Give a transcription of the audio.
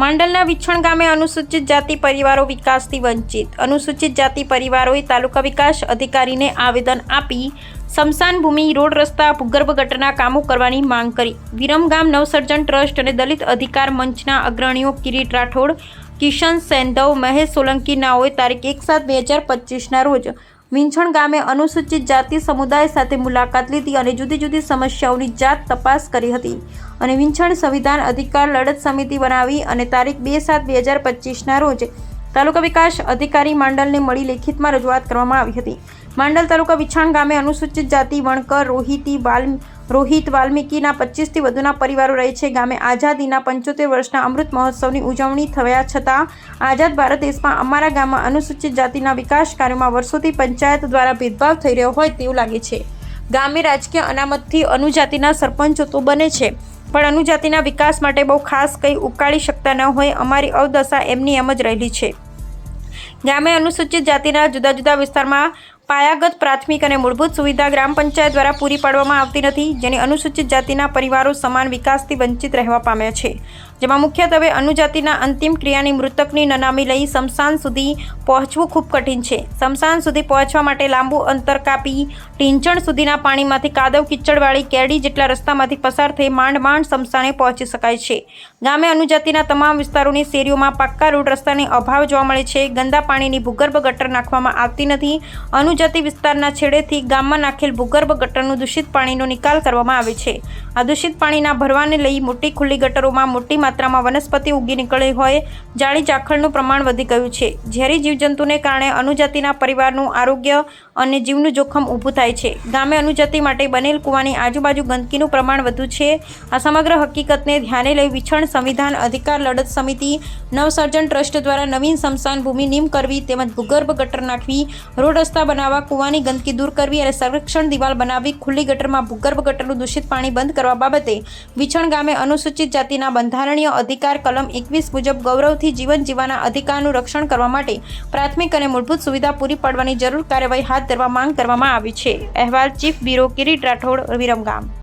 માંડલના વિછણ ગામે અનુસૂચિત જાતિ પરિવારો વિકાસથી વંચિત. અનુસૂચિત જાતિ પરિવારોએ તાલુકા વિકાસ અધિકારીને આવેદન આપી સમસાન ભૂમિ રોડ રસ્તા ભૂગર્ભ ગટરના કામો કરવાની માંગ કરી. વિરમગામ નવસર્જન ટ્રસ્ટ અને દલિત અધિકાર મંચના અગ્રણીઓ કિરીટ રાઠોડ, કિશન સેંધવ મહેશ સોલંકી નાઓએ તારીખ એક સાત બે હજાર પચીસના રોજ વિંછણ ગામે અનુસૂચિત જાતિ સમુદાય સાથે મુલાકાત લીધી અને જુદી જુદી સમસ્યાઓની જાત તપાસ કરી હતી. અને વિંછણ સંવિધાન અધિકાર લડત સમિતિ બનાવી અને તારીખ બે સાત બે હજાર પચીસના રોજ તાલુકા વિકાસ અધિકારી માંડલને મળી લેખિતમાં રજૂઆત કરવામાં આવી હતી. માંડલ તાલુકા વિછાણ ગામે અનુસૂચિત જાતિ વણકર રોહિતી વાલ રોહિત વાલ્મીકીના પચીસથી વધુના પરિવારો રહે છે. ગામે આઝાદીના પંચોતેર વર્ષના અમૃત મહોત્સવની ઉજવણી થયા છતાં આઝાદ ભારત દેશમાં અમારા ગામમાં અનુસૂચિત જાતિના વિકાસ કાર્યોમાં વર્ષોથી પંચાયત દ્વારા ભેદભાવ થઈ રહ્યો હોય તેવું લાગે છે. ગામે રાજકીય અનામતથી અનુજાતિના સરપંચો તો બને છે, પણ અનુજાતિના વિકાસ માટે બહુ ખાસ કંઈ ઉકાળી શકતા ન હોય અમારી અવદશા એમની એમ જ રહેલી છે. ગામે અનુસૂચિત જાતિના જુદા જુદા વિસ્તારમાં પાયાગત પ્રાથમિક અને મૂળભૂત સુવિધા ગ્રામ પંચાયત દ્વારા પૂરી પાડવામાં આવતી નથી, જેની અનુસૂચિત જાતિના પરિવારો સમાન વિકાસથી વંચિત રહેવા પામ્યા છે. જેમાં મુખ્યત્વે અનુજાતિના અંતિમ ક્રિયાની મૃતકની નનામી લઈ સમસાન સુધી પહોંચવું ખૂબ કઠિન છે. સમસાન સુધી પહોંચવા માટે લાંબુ અંતર કાપી ટીંચણ સુધીના પાણીમાંથી કાદવ કિચડવાળી કેડી જેટલા રસ્તામાંથી પસાર થઈ માંડ માંડ સમસાને પહોંચી શકાય છે. ગામે અનુજાતિના તમામ વિસ્તારોની શેરીઓમાં પાક્કા રોડ રસ્તાની અભાવ જોવા મળે છે. ગંદા પાણીની ભૂગર્ભ ગટર નાખવામાં આવતી નથી. અનુજાતિ વિસ્તારના છેડેથી ગામમાં નાખેલ ભૂગર્ભ ગટરનું દૂષિત પાણીનો નિકાલ કરવામાં આવે છે. આ દૂષિત પાણીના ભરવાને લઈ મોટી ખુલ્લી ગટરોમાં મોટી માત્રામાં વનસ્પતિ ઉગી નીકળી હોય જાળી ચાખળનું પ્રમાણ વધી ગયું છે. ઝેરી જીવજંતુને કારણે અનુજાતિના પરિવારનું આરોગ્ય અને જીવનું જોખમ ઊભું થાય છે. ગામે અનુજાતિ માટે બનેલ કૂવાની આજુબાજુ ગંદકીનું પ્રમાણ વધુ છે. આ સમગ્ર હકીકતને ધ્યાને લઈ વિછણ સંવિધાન અધિકાર લડત સમિતિ, નવસર્જન ટ્રસ્ટ દ્વારા નવીન સ્મશાન ભૂમિ નિમ કરવી તેમજ ભૂગર્ભ ગટર નાખવી, રોડ રસ્તા બનાવવા કૂવાની ગંદકી દૂર કરવી અને સંરક્ષણ દિવાલ બનાવી ખુલ્લી ગટરમાં ભૂગર્ભ ગટરનું દૂષિત પાણી બંધ કરવા બાબતે વિછણ ગામે અનુસૂચિત જાતિના બંધારણીય અધિકાર કલમ એકવીસ મુજબ ગૌરવથી જીવન જીવવાના અધિકારનું રક્ષણ કરવા માટે પ્રાથમિક અને મૂળભૂત સુવિધા પૂરી પાડવાની જરૂર કાર્યવાહી હાથ ધરવા માંગ કરવામાં આવી છે. અહેવાલ ચીફ બ્યુરો કિરીટ રાઠોડ વિરમગામ